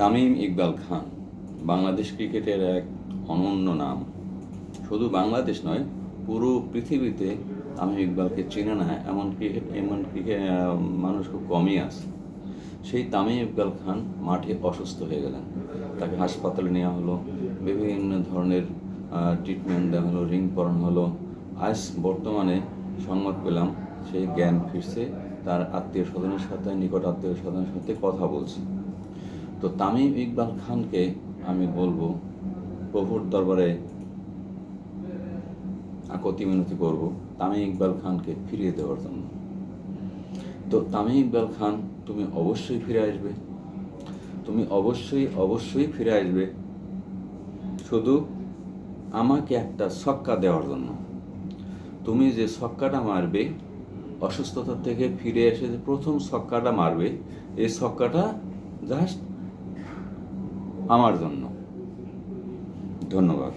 তামিম ইকবাল খান, বাংলাদেশ ক্রিকেটের এক অনন্য নাম। শুধু বাংলাদেশ নয়, পুরো পৃথিবীতে তামিম ইকবালকে চেনে না এমন ক্রিকেট এমন ক্রিকেট মানুষ খুব কমই আছে। সেই তামিম ইকবাল খান মাঠে অসুস্থ হয়ে গেলেন। তাকে হাসপাতালে নেওয়া হলো, বিভিন্ন ধরনের ট্রিটমেন্ট দেওয়া হলো রিং পরানো হলো। আজ বর্তমানে সংবাদ পেলাম সেই জ্ঞান ফিরছে, তার আত্মীয় স্বজনের সাথে, নিকট আত্মীয় স্বজনের সাথে কথা বলছে। তো তামিম ইকবাল খানকে আমি বলব, প্রভুর দরবারে আকতি মিনতি করব তামিম ইকবাল খানকে ফিরিয়ে দেওয়ার জন্য। তো তামিম ইকবাল খান, তুমি অবশ্যই ফিরে আসবে। তুমি অবশ্যই অবশ্যই ফিরে আসবে। শুধু আমাকে একটা ছক্কা দেওয়ার জন্য। তুমি যে ছক্কাটা মারবে অসুস্থতা থেকে ফিরে এসে যে প্রথম ছক্কাটা মারবে, এই ছক্কাটা জাস্ট আমার জন্য ধন্যবাদ